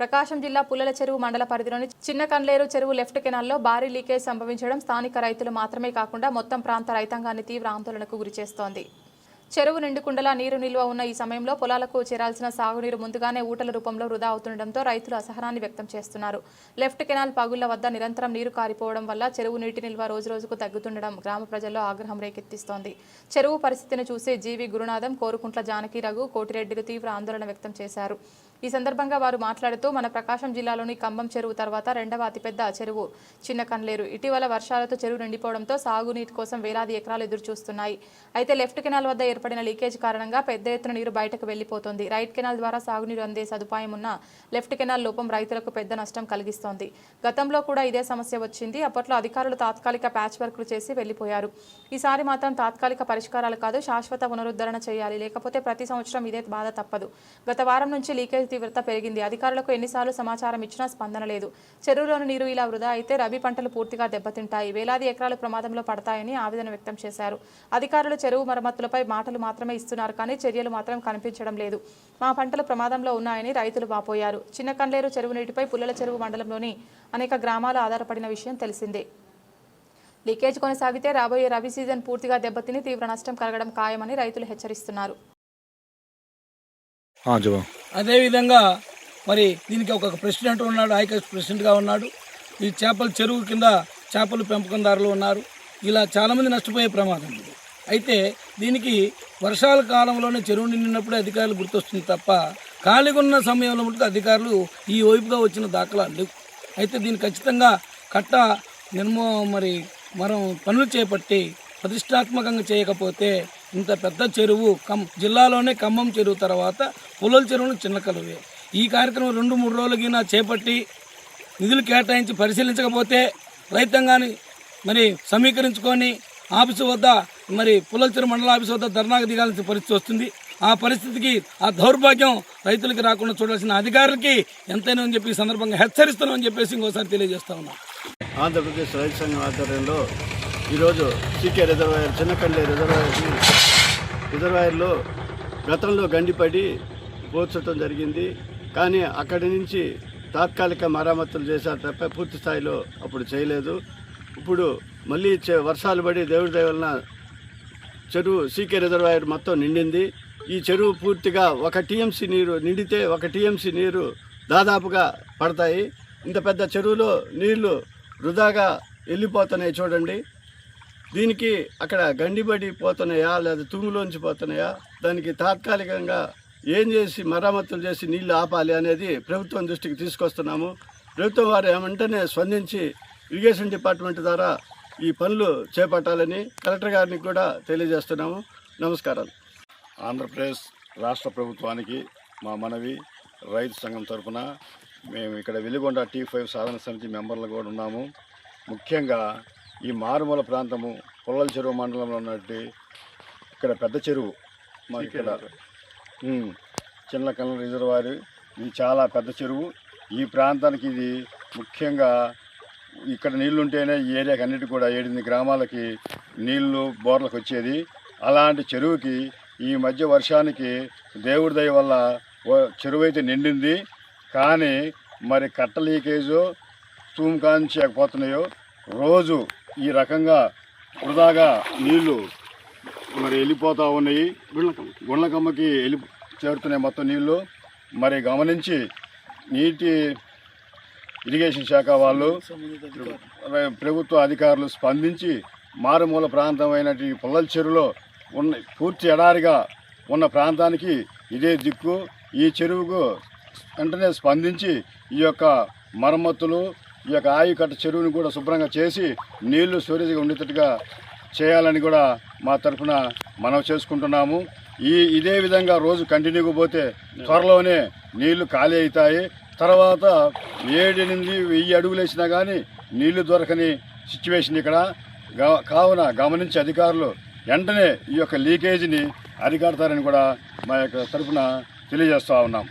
ప్రకాశం జిల్లా పుల్లల చెరువు మండల పరిధిలోని చిన్న కండ్లేరు చెరువు లెఫ్ట్ కెనాల్లో భారీ లీకేజ్ సంభవించడం స్థానిక రైతులు మాత్రమే కాకుండా మొత్తం ప్రాంత రైతాంగాన్ని తీవ్ర ఆందోళనకు గురిచేస్తోంది చెరువు నిండుకుండలా నీరు నిల్వ ఉన్న ఈ సమయంలో పొలాలకు చేరాల్సిన సాగునీరు ముందుగానే ఊటల రూపంలో వృధా అవుతుండటంతో రైతులు అసహనాన్ని వ్యక్తం చేస్తున్నారు. లెఫ్ట్ కెనాల్ పగుళ్ళ వద్ద నిరంతరం నీరు కారిపోవడం వల్ల చెరువు నీటి నిల్వ రోజురోజుకు తగ్గుతుండడం గ్రామ ప్రజల్లో ఆగ్రహం రేకెత్తిస్తోంది. చెరువు పరిస్థితిని చూసి జీవి గురునాథం కోరుకుంట్ల జానకి రఘు కోటిరెడ్డిలు తీవ్ర ఆందోళన వ్యక్తం చేశారు. ఈ సందర్భంగా వారు మాట్లాడుతూ మన ప్రకాశం జిల్లాలోని కంబం చెరువు తర్వాత రెండవ అతిపెద్ద చెరువు చిన్న కన్లేరు. ఇటీవల వర్షాలతో చెరువు నిండిపోవడంతో సాగునీటి కోసం వేలాది ఎకరాలు ఎదురు చూస్తున్నాయి అయితే లెఫ్ట్ కెనాల్ వద్ద ఏర్పడిన లీకేజ్ కారణంగా పెద్ద ఎత్తున నీరు బయటకు వెళ్ళిపోతుంది రైట్ కెనాల్ ద్వారా సాగునీరు అందే సదుపాయం ఉన్న లెఫ్ట్ కెనాల్ లోపం రైతులకు పెద్ద నష్టం కలిగిస్తోంది. గతంలో కూడా ఇదే సమస్య వచ్చింది. అప్పట్లో అధికారులు తాత్కాలిక ప్యాచ్ వర్క్లు చేసి వెళ్ళిపోయారు ఈసారి మాత్రం తాత్కాలిక పరిష్కారాలు కాదు శాశ్వత పునరుద్ధరణ చేయాలి. లేకపోతే ప్రతి సంవత్సరం ఇదే బాధ తప్పదు. గత వారం నుంచి లీకేజ్ తీవ్రత పెరిగింది. అధికారులకు ఎన్నిసార్లు సమాచారం ఇచ్చినా స్పందన లేదు. చెరువులోని నీరు ఇలా వృధా అయితే రబీ పంటలు పూర్తిగా దెబ్బతింటాయి. వేలాది ఎకరాలు ప్రమాదంలో పడతాయని ఆవేదన వ్యక్తం చేశారు. అధికారులు చెరువు మరమ్మతులపై మాటలు మాత్రమే ఇస్తున్నారు కానీ చర్యలు మాత్రం కనిపించడం లేదు. మా పంటలు ప్రమాదంలో ఉన్నాయని రైతులు వాపోయారు. చిన్న కండ్లేరు చెరువు నీటిపై పుల్లల చెరువు మండలంలోని అనేక గ్రామాలు ఆధారపడిన విషయం తెలిసిందే. లీకేజ్ కొనసాగితే రాబోయే రబీ సీజన్ పూర్తిగా దెబ్బతిని తీవ్ర నష్టం కలగడం ఖాయమని రైతులు హెచ్చరిస్తున్నారు. అదేవిధంగా మరి దీనికి ఒక ప్రెసిడెంట్ ఉన్నాడు ఐకస్ ప్రెసిడెంట్గా ఉన్నాడు. ఈ చేపల చెరువు కింద చేపలు పెంపకందారులు ఉన్నారు. ఇలా చాలామంది నష్టపోయే ప్రమాదం ఉంది అయితే దీనికి వర్షాల కాలంలోనే చెరువు నిండినప్పుడే అధికారులు గుర్తొస్తుంది తప్ప ఖాళీగా ఉన్న సమయంలో మటుకు అధికారులు ఈ వైపుగా వచ్చిన దాఖలాలు లేవు. అయితే దీన్ని ఖచ్చితంగా కట్ట నిర్మో మరి మనం పనులు చేపట్టి ప్రతిష్టాత్మకంగా చేయకపోతే ఇంత పెద్ద చెరువు కమ్ జిల్లాలోనే ఖమ్మం చెరువు తర్వాత పుల్లల చెరువులు చిన్న కలువే. ఈ కార్యక్రమం రెండు మూడు రోజులకినా చేపట్టి నిధులు కేటాయించి పరిశీలించకపోతే రైతాంగాన్ని మరి సమీకరించుకొని ఆఫీసు వద్ద మరి పుల్లల చెరువు మండల ఆఫీసు వద్ద ధర్నాకు దిగాల్సిన పరిస్థితి వస్తుంది. ఆ పరిస్థితికి ఆ దౌర్భాగ్యం రైతులకి రాకుండా చూడాల్సిన అధికారులకి ఎంతైనా అని చెప్పి సందర్భంగా హెచ్చరిస్తున్నామని చెప్పేసి ఇంకోసారి తెలియజేస్తా ఉన్నాం. ఆంధ్రప్రదేశ్ రైతు సంఘం ఆధ్వర్యంలో ఈరోజు సీకే రిజర్వాయర్ చిన్నకండ్లే రిజర్వాయర్ని రిజర్వాయర్లో గతంలో గండిపడి పోర్చడం జరిగింది. కానీ అక్కడి నుంచి తాత్కాలిక మరామతులు చేశారు తప్ప పూర్తి స్థాయిలో అప్పుడు చేయలేదు. ఇప్పుడు మళ్ళీ చే- వర్షాలు పడి దేవుడి దయవలన చెరువు సీకే రిజర్వాయర్ మొత్తం నిండింది. ఈ చెరువు పూర్తిగా ఒక టీఎంసీ నీరు నిండితే ఒక టీఎంసీ నీరు దాదాపుగా పడతాయి. ఇంత పెద్ద చెరువులో నీళ్ళు వృధాగా వెళ్ళిపోతున్నాయి చూడండి. దీనికి అక్కడ గండిబడి పోతున్నాయా లేదా తూములోంచి పోతున్నాయా? దానికి తాత్కాలికంగా ఏం చేసి మరమ్మతులు చేసి నీళ్ళు ఆపాలి అనేది ప్రభుత్వం దృష్టికి తీసుకొస్తున్నాము. ప్రభుత్వం వారు వెంటనే స్పందించి ఇరిగేషన్ డిపార్ట్మెంట్ ద్వారా ఈ పనులు చేపట్టాలని కలెక్టర్ గారిని కూడా తెలియజేస్తున్నాము. నమస్కారాలు. ఆంధ్రప్రదేశ్ రాష్ట్ర ప్రభుత్వానికి మా మనవి రైతు సంఘం తరఫున మేము ఇక్కడ వెలిగొండ టీ ఫైవ్ సాధన సమితి మెంబర్లు కూడా ఉన్నాము. ముఖ్యంగా ఈ మారుమూల ప్రాంతము పుల్లల చెరువు మండలంలో ఉన్నట్టు ఇక్కడ పెద్ద చెరువు మాకు ఇక్కడ. చిన్న కళ్ళ రిజర్వాయర్. ఇది చాలా పెద్ద చెరువు. ఈ ప్రాంతానికి ఇది ముఖ్యంగా ఇక్కడ నీళ్ళు ఉంటేనే ఈ ఏరియాకి అన్నిటి కూడా ఏడెనిమిది గ్రామాలకి నీళ్ళు బోర్లకు వచ్చేది. అలాంటి చెరువుకి ఈ మధ్య వర్షానికి దేవుడి దయ వల్ల చెరువు అయితే నిండింది. కానీ మరి కట్ట లీకేజో తూము కాంచి పోతున్నాయో రోజు ఈ రకంగా వృధాగా నీళ్ళు మరి వెళ్ళిపోతూ ఉన్నాయి. గుండ్లకమ్మకి వెళ్ళి చేరుతున్నాయి మొత్తం నీళ్ళు. మరి గమనించి నీటి ఇరిగేషన్ శాఖ వాళ్ళు ప్రభుత్వ అధికారులు స్పందించి మారుమూల ప్రాంతమైనటువంటి పుల్లల చెరువులో ఉన్న పూర్తి ఎడారిగా ఉన్న ప్రాంతానికి ఇదే దిక్కు. ఈ చెరువుకు వెంటనే స్పందించి ఈ యొక్క మరమ్మతులు ఈ యొక్క ఆయుకట్ట చెరువుని కూడా శుభ్రంగా చేసి నీళ్ళు స్టోరేజ్గా ఉండేటట్టుగా చేయాలని కూడా మా తరఫున మనం చేసుకుంటున్నాము. ఈ ఇదే విధంగా రోజు కంటిన్యూగా పోతే త్వరలోనే నీళ్ళు ఖాళీ అవుతాయి. తర్వాత ఏడెనిమిది వెయ్యి అడుగులు వేసినా కానీ నీళ్ళు దొరకని సిచ్యువేషన్ ఇక్కడ. కావున గమనించి అధికారులు వెంటనే ఈ యొక్క లీకేజీని అరికడతారని కూడా మా యొక్క తరఫున తెలియజేస్తూ ఉన్నాం.